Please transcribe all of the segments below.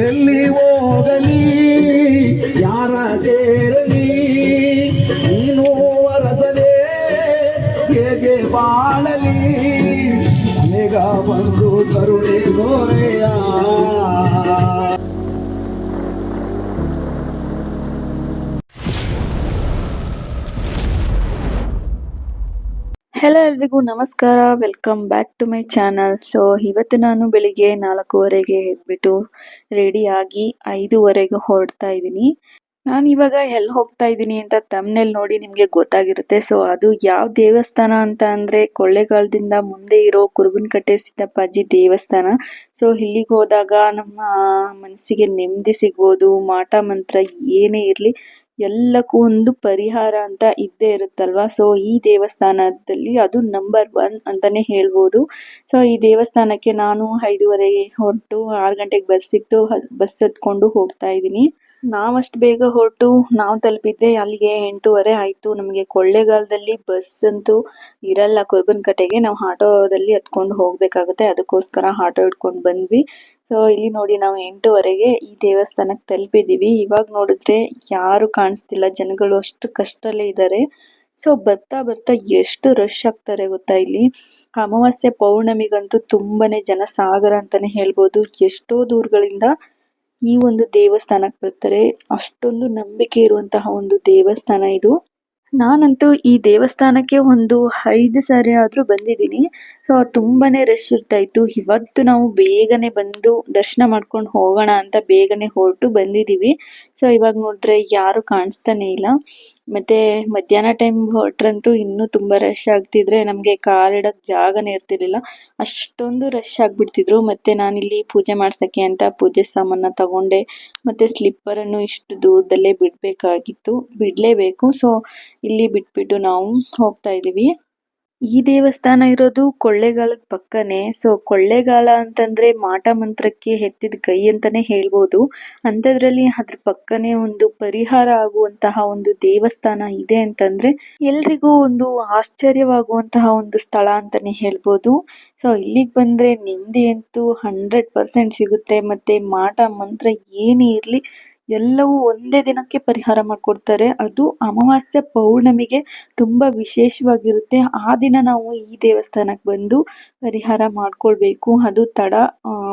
ಎಲ್ಲಿ ಹೋಗಲಿ ಯಾರ ಸೇರಲಿ ನೀನು ಅರಸದೆ ಹೇಗೆ ಬಾಳಲಿ ಬೇಗ ಬಂದು ಕರುಣೆ ಗೋರೆಯ ಹೆಲೋ ಎಲ್ರಿಗೂ ನಮಸ್ಕಾರ. Welcome back to my channel so ಇವತ್ತು ನಾನು ಬೆಳಿಗ್ಗೆ ನಾಲ್ಕೂವರೆಗೆ ಎದ್ಬಿಟ್ಟು ರೆಡಿಯಾಗಿ ಐದುವರೆಗೆ ಹೊರಡ್ತಾ ಇದ್ದೀನಿ. ನಾನು ಇವಾಗ ಎಲ್ಲಿ ಹೋಗ್ತಾ ಇದ್ದೀನಿ ಅಂತ ತಮ್ಮನೇಲಿ ನೋಡಿ ನಿಮಗೆ ಗೊತ್ತಾಗಿರುತ್ತೆ. ಸೊ ಅದು ಯಾವ ದೇವಸ್ಥಾನ ಅಂತ ಅಂದರೆ ಕೊಳ್ಳೇಗಾಲದಿಂದ ಮುಂದೆ ಇರೋ ಕುರುಬನಕಟ್ಟೆ ಸಿದ್ದಪ್ಪಾಜಿ ದೇವಸ್ಥಾನ. ಸೊ ಇಲ್ಲಿಗೆ ಹೋದಾಗ ನಮ್ಮ ಮನಸ್ಸಿಗೆ ನೆಮ್ಮದಿ ಸಿಗ್ಬೋದು, ಮಾಟ ಮಂತ್ರ ಏನೇ ಇರಲಿ. ಎಲ್ಲಕ್ಕೂ ಒಂದು ಪರಿಹಾರ ಅಂತ ಇದ್ದೇ ಇರುತ್ತಲ್ವಾ? ಸೊ ಈ ದೇವಸ್ಥಾನದಲ್ಲಿ ಅದು ನಂಬರ್ ಒನ್ ಅಂತಾನೆ ಹೇಳ್ಬೋದು. ಸೊ ಈ ದೇವಸ್ಥಾನಕ್ಕೆ ನಾನು ಐದೂವರೆಗೆ ಹೊರಟು ಆರು ಗಂಟೆಗೆ ಬಸ್ ಸಿಕ್ತು, ಬಸ್ ಹತ್ಕೊಂಡು ಹೋಗ್ತಾ ಇದ್ದೀನಿ. ನಾವಷ್ಟು ಬೇಗ ಹೊರಟು, ನಾವು ತಲುಪಿದ್ದೆ ಅಲ್ಲಿಗೆ ಎಂಟೂವರೆ ಆಯಿತು. ನಮಗೆ ಕೊಳ್ಳೇಗಾಲದಲ್ಲಿ ಬಸ್ ಅಂತೂ ಇರಲ್ಲ. ಕುರುಬನಕಟ್ಟೆಗೆ ನಾವು ಆಟೋದಲ್ಲಿ ಹತ್ಕೊಂಡು ಹೋಗಬೇಕಾಗುತ್ತೆ. ಅದಕ್ಕೋಸ್ಕರ ಆಟೋ ಇಟ್ಕೊಂಡು ಬಂದ್ವಿ. ಸೊ ಇಲ್ಲಿ ನೋಡಿ ನಾವು ಎಂಟೂವರೆಗೆ ಈ ದೇವಸ್ಥಾನಕ್ಕೆ ತಲುಪಿದ್ದೀವಿ ಇವಾಗ ನೋಡಿದ್ರೆ ಯಾರು ಕಾಣಿಸ್ತಿಲ್ಲ. ಜನಗಳು ಅಷ್ಟು ಕಷ್ಟಲ್ಲೇ ಇದ್ದಾರೆ ಸೊ ಬರ್ತಾ ಬರ್ತಾ ಎಷ್ಟು ರಶ್ ಆಗ್ತಾರೆ ಗೊತ್ತಾ ಇಲ್ಲಿ? ಅಮಾವಾಸ್ಯೆ ಪೌರ್ಣಮಿಗಂತೂ ತುಂಬಾನೇ ಜನ ಸಾಗರ ಅಂತಾನೆ ಹೇಳ್ಬೋದು. ಎಷ್ಟೋ ದೂರಗಳಿಂದ ಈ ಒಂದು ದೇವಸ್ಥಾನಕ್ಕೆ ಬರ್ತಾರೆ. ಅಷ್ಟೊಂದು ನಂಬಿಕೆ ಇರುವಂತಹ ಒಂದು ದೇವಸ್ಥಾನ ಇದು. ನಾನಂತೂ ಈ ದೇವಸ್ಥಾನಕ್ಕೆ ಒಂದು ಐದು ಸಾರಿ ಆದ್ರೂ ಬಂದಿದ್ದೀನಿ. ಸೊ ತುಂಬಾನೇ ರಶ್ ಇರ್ತಾ ಇತ್ತು ಇವತ್ತು ನಾವು ಬೇಗನೆ ಬಂದು ದರ್ಶನ ಮಾಡ್ಕೊಂಡು ಹೋಗೋಣ ಅಂತ ಬೇಗನೆ ಹೊರಟು ಬಂದಿದೀವಿ ಸೊ ಇವಾಗ ನೋಡಿದ್ರೆ ಯಾರು ಕಾಣಿಸ್ತಾನೆ ಇಲ್ಲ. ಮತ್ತೆ ಮಧ್ಯಾಹ್ನ ಟೈಮ್ ಹೊರಟ್ರಂತೂ ಇನ್ನೂ ತುಂಬಾ ರಶ್ ಆಗ್ತಿದ್ರೆ ನಮಗೆ ಕಾಲಿಡೋಕ್ಕೆ ಜಾಗನೇ ಇರ್ತಿರ್ಲಿಲ್ಲ. ಅಷ್ಟೊಂದು ರಶ್ ಆಗಿಬಿಡ್ತಿದ್ರು. ಮತ್ತೆ ನಾನಿಲ್ಲಿ ಪೂಜೆ ಮಾಡ್ಸಕ್ಕೆ ಅಂತ ಪೂಜೆ ಸಾಮಾನ ತಗೊಂಡೆ. ಮತ್ತೆ ಸ್ಲಿಪ್ಪರ್ ಅನ್ನು ಇಷ್ಟು ದೂರದಲ್ಲೇ ಬಿಡಬೇಕಾಗಿತ್ತು. ಬಿಡಲೇಬೇಕು. ಸೊ ಇಲ್ಲಿ ಬಿಟ್ಬಿಟ್ಟು ನಾವು ಹೋಗ್ತಾ ಇದೀವಿ ಈ ದೇವಸ್ಥಾನ ಇರೋದು ಕೊಳ್ಳೇಗಾಲದ ಪಕ್ಕನೆ. ಸೊ ಕೊಳ್ಳೇಗಾಲ ಅಂತಂದ್ರೆ ಮಾಟ ಮಂತ್ರಕ್ಕೆ ಹೆತ್ತಿದ ಕೈ ಅಂತಾನೆ ಹೇಳ್ಬೋದು. ಅಂತದ್ರಲ್ಲಿ ಅದ್ರ ಪಕ್ಕನೆ ಒಂದು ಪರಿಹಾರ ಆಗುವಂತಹ ಒಂದು ದೇವಸ್ಥಾನ ಇದೆ ಅಂತಂದ್ರೆ ಎಲ್ರಿಗೂ ಒಂದು ಆಶ್ಚರ್ಯವಾಗುವಂತಹ ಒಂದು ಸ್ಥಳ ಅಂತಾನೆ ಹೇಳ್ಬೋದು. ಸೊ ಇಲ್ಲಿಗೆ ಬಂದ್ರೆ ನೆಮ್ಮದಿ ಅಂತೂ ಹಂಡ್ರೆಡ್ ಪರ್ಸೆಂಟ್ ಸಿಗುತ್ತೆ. ಮತ್ತೆ ಮಾಟ ಮಂತ್ರ ಏನೇ ಇರ್ಲಿ ಎಲ್ಲವೂ ಒಂದೇ ದಿನಕ್ಕೆ ಪರಿಹಾರ ಮಾಡ್ಕೊಡ್ತಾರೆ. ಅದು ಅಮಾವಾಸ್ಯೆ ಪೌರ್ಣಮಿಗೆ ತುಂಬಾ ವಿಶೇಷವಾಗಿರುತ್ತೆ. ಆ ದಿನ ನಾವು ಈ ದೇವಸ್ಥಾನಕ್ಕೆ ಬಂದು ಪರಿಹಾರ ಮಾಡ್ಕೊಳ್ಬೇಕು. ಅದು ತಡ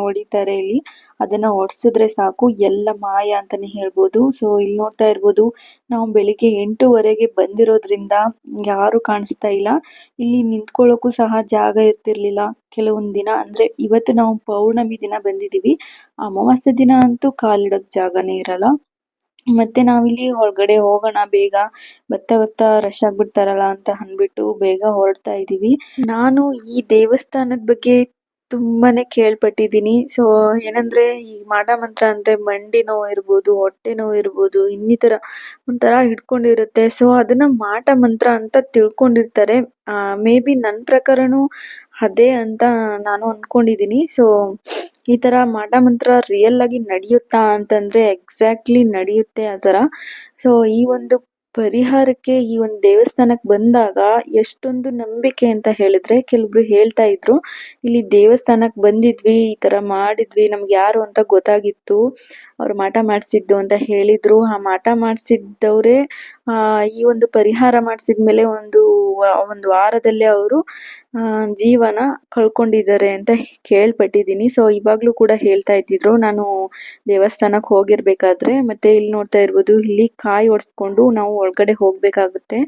ಹೊಡಿತಾರೆ ಇಲ್ಲಿ. ಅದನ್ನ ಹೊಡ್ಸಿದ್ರೆ ಸಾಕು, ಎಲ್ಲ ಮಾಯ ಅಂತಾನೆ ಹೇಳ್ಬೋದು. ಸೊ ಇಲ್ಲಿ ನೋಡ್ತಾ ಇರ್ಬೋದು, ನಾವು ಬೆಳಿಗ್ಗೆ ಎಂಟೂವರೆಗೆ ಬಂದಿರೋದ್ರಿಂದ ಯಾರು ಕಾಣಿಸ್ತಾ ಇಲ್ಲ. ಇಲ್ಲಿ ನಿಂತ್ಕೊಳ್ಳೋಕ್ಕೂ ಸಹ ಜಾಗ ಇರ್ತಿರ್ಲಿಲ್ಲ. ಕೆಲವೊಂದ್ ದಿನ ಅಂದ್ರೆ ಇವತ್ತು ನಾವು ಪೌರ್ಣಮಿ ದಿನ ಬಂದಿದೀವಿ ಅಮಾವಾಸ್ಯೆ ದಿನ ಅಂತೂ ಕಾಲಿಡಕ್ ಜಾಗನೇ ಇರಲ್ಲ. ಮತ್ತೆ ನಾವಿಲ್ಲಿ ಹೊರಗಡೆ ಹೋಗೋಣ, ಬೇಗ ಬರ್ತಾ ಬರ್ತಾ ರಶ್ ಆಗ್ಬಿಡ್ತಾರಲ್ಲ ಅಂತ ಅಂದ್ಬಿಟ್ಟು ಬೇಗ ಹೊರಡ್ತಾ ಇದೀವಿ. ನಾನು ಈ ದೇವಸ್ಥಾನದ ಬಗ್ಗೆ ತುಂಬಾನೇ ಕೇಳ್ಪಟ್ಟಿದ್ದೀನಿ. ಸೊ ಏನಂದ್ರೆ ಈ ಮಾಟ ಮಂತ್ರ ಅಂದ್ರೆ ಮಂಡಿ ನೋವು ಇರ್ಬೋದು, ಹೊಟ್ಟೆ ನೋವು ಇರ್ಬೋದು, ಇನ್ನಿತರ ಒಂಥರ ಹಿಡ್ಕೊಂಡಿರುತ್ತೆ. ಸೊ ಅದನ್ನ ಮಾಟ ಮಂತ್ರ ಅಂತ ತಿಳ್ಕೊಂಡಿರ್ತಾರೆ. ಮೇ ಬಿ ನನ್ನ ಪ್ರಕಾರನೂ ಅದೇ ಅಂತ ನಾನು ಅನ್ಕೊಂಡಿದೀನಿ ಸೊ ಈ ತರ ಮಾಟ ಮಂತ್ರ ರಿಯಲ್ ಆಗಿ ನಡೆಯುತ್ತಾ ಅಂತಂದ್ರೆ ಎಕ್ಸಾಕ್ಟ್ಲಿ ನಡೆಯುತ್ತೆ ಆ ತರ. ಸೊ ಈ ಒಂದು ಪರಿಹಾರಕ್ಕೆ ಈ ಒಂದು ದೇವಸ್ಥಾನಕ್ಕೆ ಬಂದಾಗ ಎಷ್ಟೊಂದು ನಂಬಿಕೆ ಅಂತ ಹೇಳಿದ್ರೆ ಕೆಲವ್ರು ಹೇಳ್ತಾ ಇದ್ರು. ಇಲ್ಲಿ ದೇವಸ್ಥಾನಕ್ಕೆ ಬಂದಿದ್ವಿ, ಈ ತರ ಮಾಡಿದ್ವಿ, ನಮ್ಗೆ ಯಾರು ಅಂತ ಗೊತ್ತಾಗಿತ್ತು. ಅವ್ರು ಮಾಟ ಮಾಡ್ಸಿದ್ದು ಅಂತ ಹೇಳಿದ್ರು. ಆ ಮಾಟ ಮಾಡ್ಸಿದ್ದವ್ರೆ ಈ ಒಂದು ಪರಿಹಾರ ಮಾಡ್ಸಿದ್ಮೇಲೆ ಒಂದು ಒಂದು ವಾರದಲ್ಲೇ ಅವರು ಜೀವನ ಕಳ್ಕೊಂಡಿದ್ದಾರೆ ಅಂತ ಕೇಳ್ಪಟ್ಟಿದ್ದೀನಿ. ಸೊ ಇವಾಗ್ಲೂ ಕೂಡ ಹೇಳ್ತಾ ಇದ್ದಿದ್ರು, ನಾನು ದೇವಸ್ಥಾನಕ್ಕೆ ಹೋಗಿರ್ಬೇಕಾದ್ರೆ, ಮತ್ತೆ ಇಲ್ಲಿ ನೋಡ್ತಾ ಇರ್ಬೋದು, ಇಲ್ಲಿ ಕಾಯಿ ಒಡ್ಸ್ಕೊಂಡು ನಾವು ಒಳಗಡೆ ಹೋಗ್ಬೇಕಾಗುತ್ತೆ.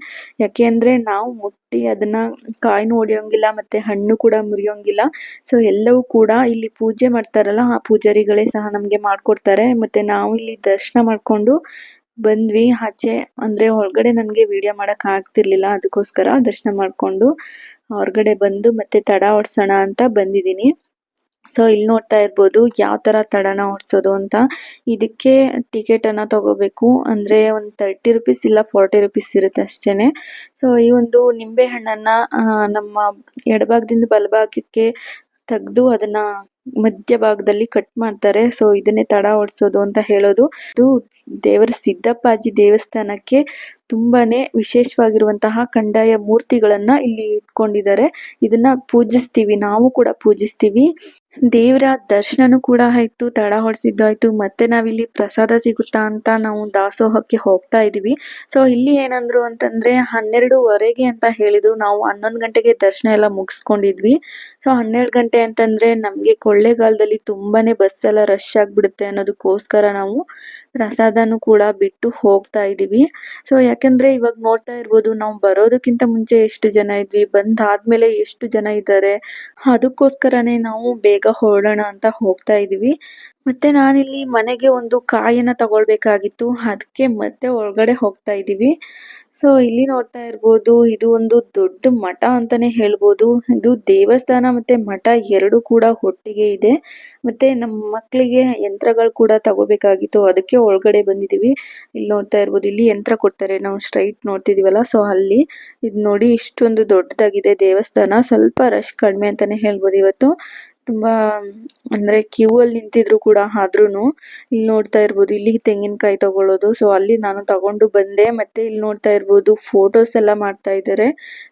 ಯಾಕೆ ಅಂದ್ರೆ ನಾವು ಮುಟ್ಟಿ ಅದನ್ನ ಕಾಯಿನೂ ಒಡೆಯೋಂಗಿಲ್ಲ ಮತ್ತೆ ಹಣ್ಣು ಕೂಡ ಮುರಿಯೋಂಗಿಲ್ಲ. ಸೊ ಎಲ್ಲವೂ ಕೂಡ ಇಲ್ಲಿ ಪೂಜೆ ಮಾಡ್ತಾರಲ್ಲ ಆ ಪೂಜಾರಿಗಳೇ ಸಹ ನಮ್ಗೆ ಮಾಡ್ಕೊಡ್ತಾರೆ. ಮತ್ತೆ ನಾವು ಇಲ್ಲಿ ದರ್ಶನ ಮಾಡ್ಕೊಂಡು ಬಂದ್ವಿ. ಆಚೆ ಅಂದ್ರೆ ಒಳಗಡೆ ನನ್ಗೆ ವಿಡಿಯೋ ಮಾಡಕ್ ಆಗ್ತಿರ್ಲಿಲ್ಲ. ಅದಕ್ಕೋಸ್ಕರ ದರ್ಶನ ಮಾಡ್ಕೊಂಡು ಹೊರಗಡೆ ಬಂದು ಮತ್ತೆ ತಡ ಹೊಡ್ಸೋಣ ಅಂತ ಬಂದಿದ್ದೀನಿ. ಸೊ ಇಲ್ಲಿ ನೋಡ್ತಾ ಇರ್ಬೋದು ಯಾವ ತರ ತಡನ ಓಡಿಸೋದು ಅಂತ. ಇದಕ್ಕೆ ಟಿಕೆಟ್ ಅನ್ನ ತಗೋಬೇಕು. ಅಂದ್ರೆ ಒಂದು ತರ್ಟಿ ರುಪೀಸ್ ಇಲ್ಲ ಫಾರ್ಟಿ ರುಪೀಸ್ ಇರುತ್ತೆ ಅಷ್ಟೇನೆ. ಸೊ ಈ ಒಂದು ನಿಂಬೆ ಹಣ್ಣನ್ನ ನಮ್ಮ ಎಡಭಾಗದಿಂದ ಬಲಭಾಗಕ್ಕೆ ತೆಗೆದು ಅದನ್ನ ಮಧ್ಯಭಾಗದಲ್ಲಿ ಕಟ್ ಮಾಡ್ತಾರೆ. ಸೊ ಇದನ್ನೇ ತಡ ಓಡಿಸೋದು ಅಂತ ಹೇಳೋದು. ಇದು ದೇವರ ಸಿದ್ದಪ್ಪಾಜಿ ದೇವಸ್ಥಾನಕ್ಕೆ ತುಂಬಾನೇ ವಿಶೇಷವಾಗಿರುವಂತಹ ಕಂದಾಯ ಮೂರ್ತಿಗಳನ್ನ ಇಲ್ಲಿ ಇಟ್ಕೊಂಡಿದ್ದಾರೆ. ಇದನ್ನ ಪೂಜಿಸ್ತೀವಿ. ನಾವು ಕೂಡ ಪೂಜಿಸ್ತೀವಿ. ದೇವರ ದರ್ಶನನೂ ಕೂಡ ಆಯ್ತು, ತಡ ಹೊಡ್ಸಿದ್ದು ಆಯ್ತು ಮತ್ತೆ ನಾವಿಲ್ಲಿ ಪ್ರಸಾದ ಸಿಗುತ್ತಾ ಅಂತ ನಾವು ದಾಸೋಹಕ್ಕೆ ಹೋಗ್ತಾ ಇದೀವಿ. ಸೊ ಇಲ್ಲಿ ಏನಂದ್ರು ಅಂತಂದ್ರೆ ಹನ್ನೆರಡುವರೆಗೆ ಅಂತ ಹೇಳಿದ್ರು. ನಾವು ಹನ್ನೊಂದು ಗಂಟೆಗೆ ದರ್ಶನ ಎಲ್ಲ ಮುಗಿಸ್ಕೊಂಡಿದ್ವಿ. ಸೊ ಹನ್ನೆರಡು ಗಂಟೆ ಅಂತಂದ್ರೆ ನಮ್ಗೆ ಕೊಳ್ಳೆಗಾಲದಲ್ಲಿ ತುಂಬಾನೇ ಬಸ್ ಎಲ್ಲ ರಶ್ ಆಗ್ಬಿಡುತ್ತೆ ಅನ್ನೋದಕ್ಕೋಸ್ಕರ ನಾವು ಪ್ರಸಾದನೂ ಕೂಡ ಬಿಟ್ಟು ಹೋಗ್ತಾ ಇದೀವಿ ಸೊ ಯಾಕಂದ್ರೆ ಇವಾಗ ನೋಡ್ತಾ ಇರ್ಬೋದು, ನಾವು ಬರೋದಕ್ಕಿಂತ ಮುಂಚೆ ಎಷ್ಟು ಜನ ಇದ್ವಿ, ಬಂದಾದ್ಮೇಲೆ ಎಷ್ಟು ಜನ ಇದ್ದಾರೆ, ಅದಕ್ಕೋಸ್ಕರನೇ ನಾವು ಬೇಗ ಹೊರಡೋಣ ಅಂತ ಹೋಗ್ತಾ ಇದೀವಿ ಮತ್ತೆ ನಾನಿಲ್ಲಿ ಮನೆಗೆ ಒಂದು ಕಾಯನ್ನ ತಗೊಳ್ಬೇಕಾಗಿತ್ತು, ಅದಕ್ಕೆ ಮತ್ತೆ ಒಳಗಡೆ ಹೋಗ್ತಾ ಇದೀವಿ ಸೊ ಇಲ್ಲಿ ನೋಡ್ತಾ ಇರ್ಬೋದು, ಇದು ಒಂದು ದೊಡ್ಡ ಮಠ ಅಂತಾನೆ ಹೇಳ್ಬೋದು. ಇದು ದೇವಸ್ಥಾನ ಮತ್ತೆ ಮಠ ಎರಡು ಕೂಡ ಒಟ್ಟಿಗೆ ಇದೆ. ಮತ್ತೆ ನಮ್ಮ ಮಕ್ಕಳಿಗೆ ಯಂತ್ರಗಳು ಕೂಡ ತಗೋಬೇಕಾಗಿತ್ತು. ಅದಕ್ಕೆ ಒಳಗಡೆ ಬಂದಿದೀವಿ. ಇಲ್ಲಿ ನೋಡ್ತಾ ಇರ್ಬೋದು, ಇಲ್ಲಿ ಯಂತ್ರ ಕೊಡ್ತಾರೆ. ನಾವು ಸ್ಟ್ರೈಟ್ ನೋಡ್ತಿದೀವಲ್ಲ, ಸೊ ಅಲ್ಲಿ ಇದ್ ನೋಡಿ ಇಷ್ಟೊಂದು ದೊಡ್ಡದಾಗಿದೆ ದೇವಸ್ಥಾನ. ಸ್ವಲ್ಪ ರಶ್ ಕಡಿಮೆ ಅಂತಾನೆ ಹೇಳ್ಬೋದು ಇವತ್ತು. ತುಂಬಾ, ಅಂದ್ರೆ ಕ್ಯೂ ಅಲ್ಲಿ ನಿಂತಿದ್ರು ಕೂಡ ಆದ್ರೂನು ಇಲ್ಲಿ ನೋಡ್ತಾ ಇರ್ಬೋದು. ಇಲ್ಲಿ ತೆಂಗಿನಕಾಯಿ ತಗೊಳ್ಳೋದು. ಸೊ ಅಲ್ಲಿ ನಾನು ತಗೊಂಡು ಬಂದೆ. ಮತ್ತೆ ಇಲ್ಲಿ ನೋಡ್ತಾ ಇರ್ಬೋದು ಫೋಟೋಸ್ ಎಲ್ಲ ಮಾಡ್ತಾ ಇದ್ದಾರೆ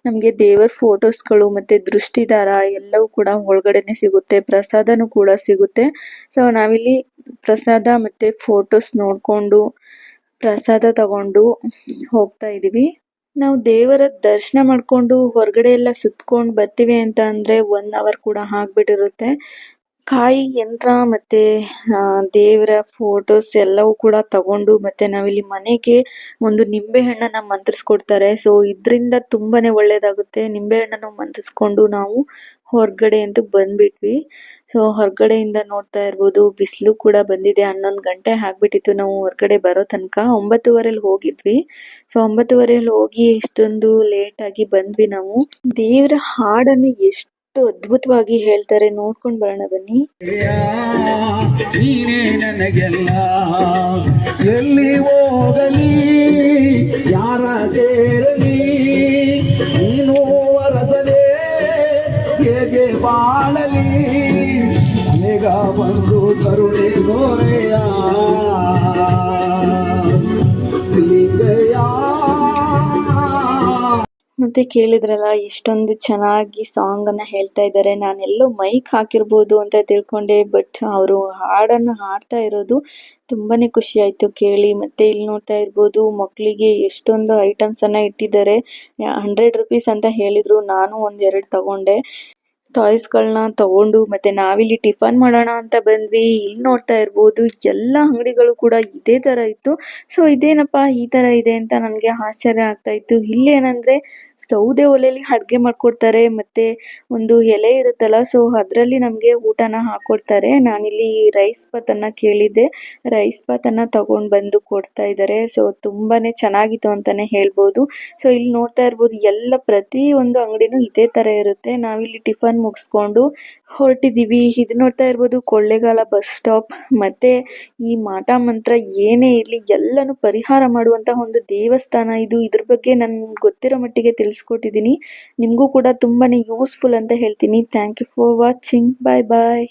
ನಮ್ಗೆ ದೇವರ ಫೋಟೋಸ್ಗಳು ಮತ್ತೆ ದೃಷ್ಟಿದಾರ ಎಲ್ಲವೂ ಕೂಡ ಒಳಗಡೆನೆ ಸಿಗುತ್ತೆ. ಪ್ರಸಾದನು ಕೂಡ ಸಿಗುತ್ತೆ. ಸೊ ನಾವಿಲ್ಲಿ ಪ್ರಸಾದ ಮತ್ತೆ ಫೋಟೋಸ್ ನೋಡ್ಕೊಂಡು ಪ್ರಸಾದ ತಗೊಂಡು ಹೋಗ್ತಾ ಇದೀವಿ. ನಾವು ದೇವರ ದರ್ಶನ ಮಾಡ್ಕೊಂಡು ಹೊರಗಡೆ ಎಲ್ಲ ಸುತ್ಕೊಂಡು ಬರ್ತೀವಿ ಅಂತ ಅಂದ್ರೆ ಒನ್ ಅವರ್ ಕೂಡ ಆಗ್ಬಿಟ್ಟಿರುತ್ತೆ. ಕಾಯಿ ಯಂತ್ರ ಮತ್ತೆ ದೇವರ ಫೋಟೋಸ್ ಎಲ್ಲವೂ ಕೂಡ ತಗೊಂಡು ಮತ್ತೆ ನಾವಿಲ್ಲಿ ಮನೆಗೆ ಒಂದು ನಿಂಬೆ ಹಣ್ಣನ್ನ ಮಂತ್ರಿಸ್ಕೊಡ್ತಾರೆ. ಸೊ ಇದ್ರಿಂದ ತುಂಬಾನೇ ಒಳ್ಳೇದಾಗುತ್ತೆ. ನಿಂಬೆ ಹಣ್ಣನ್ನು ಮಂತ್ರಿಸ್ಕೊಂಡು ನಾವು ಹೊರಗಡೆ ಅಂತೂ ಬಂದ್ಬಿಟ್ವಿ. ಸೊ ಹೊರಗಡೆಯಿಂದ ನೋಡ್ತಾ ಇರ್ಬೋದು, ಬಿಸಿಲು ಕೂಡ ಬಂದಿದೆ. ಹನ್ನೊಂದು ಗಂಟೆ ಆಗ್ಬಿಟ್ಟಿತ್ತು ನಾವು ಹೊರಗಡೆ ಬರೋ ತನಕ. ಒಂಬತ್ತುವರೆಲಿ ಹೋಗಿದ್ವಿ. ಸೊ ಒಂಬತ್ತುವರೆಲಿ ಹೋಗಿ ಇಷ್ಟೊಂದು ಲೇಟ್ ಆಗಿ ಬಂದ್ವಿ ನಾವು. ದೇವರ ಹಾಡನ್ನು ಎಷ್ಟು ಅದ್ಭುತವಾಗಿ ಹೇಳ್ತಾರೆ. ನೋಡ್ಕೊಂಡ್ ಬರೋಣ ಬನ್ನಿ. ನೀನೇ ನನಗೆಲ್ಲ. ಎಲ್ಲಿ ಹೋಗಲಿ? ಯಾರ ಸೇರಲಿ ಮತ್ತೆ ಕೇಳಿದ್ರಲ್ಲ ಎಷ್ಟೊಂದು ಚೆನ್ನಾಗಿ ಸಾಂಗ್ ಅನ್ನ ಹೇಳ್ತಾ ಇದ್ದಾರೆ. ನಾನೆಲ್ಲೋ ಮೈಕ್ ಹಾಕಿರ್ಬೋದು ಅಂತ ತಿಳ್ಕೊಂಡೆ, ಬಟ್ ಅವರು ಹಾಡನ್ನ ಹಾಡ್ತಾ ಇರೋದು ತುಂಬಾನೇ ಖುಷಿ ಆಯ್ತು ಕೇಳಿ. ಮತ್ತೆ ಇಲ್ಲಿ ನೋಡ್ತಾ ಇರ್ಬೋದು ಮಕ್ಕಳಿಗೆ ಎಷ್ಟೊಂದು ಐಟಮ್ಸ್ ಅನ್ನ ಇಟ್ಟಿದ್ದಾರೆ. ಹಂಡ್ರೆಡ್ ರುಪೀಸ್ ಅಂತ ಹೇಳಿದ್ರು, ನಾನು ಒಂದೆರಡು ತಗೊಂಡೆ. ಟಾಯ್ಸ್ ಗಳನ್ನ ತಗೊಂಡು, ಮತ್ತೆ ನಾವಿಲ್ಲಿ ಟಿಫನ್ ಮಾಡೋಣ ಅಂತ ಬಂದ್ವಿ. ಇಲ್ಲಿ ನೋಡ್ತಾ ಇರ್ಬೋದು, ಎಲ್ಲ ಅಂಗಡಿಗಳು ಕೂಡ ಇದೇ ತರ ಇತ್ತು. ಸೊ ಇದೇನಪ್ಪ ಈ ತರ ಇದೆ ಅಂತ ನನಗೆ ಆಶ್ಚರ್ಯ ಆಗ್ತಾ ಇತ್ತು. ಇಲ್ಲಿ ಏನಂದ್ರೆ ಸೌದೆ ಒಲೆಯಲ್ಲಿ ಅಡ್ಗೆ ಮಾಡ್ಕೊಡ್ತಾರೆ, ಮತ್ತೆ ಒಂದು ಎಲೆ ಇರುತ್ತಲ್ಲ ಸೊ ಅದರಲ್ಲಿ ನಮಗೆ ಊಟನ ಹಾಕೊಡ್ತಾರೆ. ನಾನಿಲ್ಲಿ ರೈಸ್ ಬಾತ್ ಅನ್ನ ಕೇಳಿದ್ದೆ. ರೈಸ್ ಬಾತ್ ಅನ್ನ ತಗೊಂಡ್ ಬಂದು ಕೊಡ್ತಾ ಇದ್ದಾರೆ. ಸೊ ತುಂಬಾನೇ ಚೆನ್ನಾಗಿತ್ತು ಅಂತಾನೆ ಹೇಳ್ಬೋದು. ಸೊ ಇಲ್ಲಿ ನೋಡ್ತಾ ಇರ್ಬೋದು, ಎಲ್ಲ ಪ್ರತಿ ಒಂದು ಅಂಗಡಿನೂ ಇದೇ ತರ ಇರುತ್ತೆ. ನಾವಿಲ್ಲಿ ಟಿಫನ್ ಮುಗಿಸ್ಕೊಂಡು ಹೊರಟಿದೀವಿ ಇದು ನೋಡ್ತಾ ಇರ್ಬೋದು, ಕೊಳ್ಳೇಗಾಲ ಬಸ್ ಸ್ಟಾಪ್. ಮತ್ತೆ ಈ ಮಾಟ ಮಂತ್ರ ಏನೇ ಇರಲಿ, ಎಲ್ಲಾನು ಪರಿಹಾರ ಮಾಡುವಂತಹ ಒಂದು ದೇವಸ್ಥಾನ ಇದು. ಇದ್ರ ಬಗ್ಗೆ ನನ್ಗೆ ಗೊತ್ತಿರೋ ಮಟ್ಟಿಗೆ ತಿಳಿಸ್ಕೊಟ್ಟಿದೀನಿ ನಿಮಗೂ ಕೂಡ ತುಂಬಾನೇ ಯೂಸ್ಫುಲ್ ಅಂತ ಹೇಳ್ತೀನಿ. Thank you for watching bye bye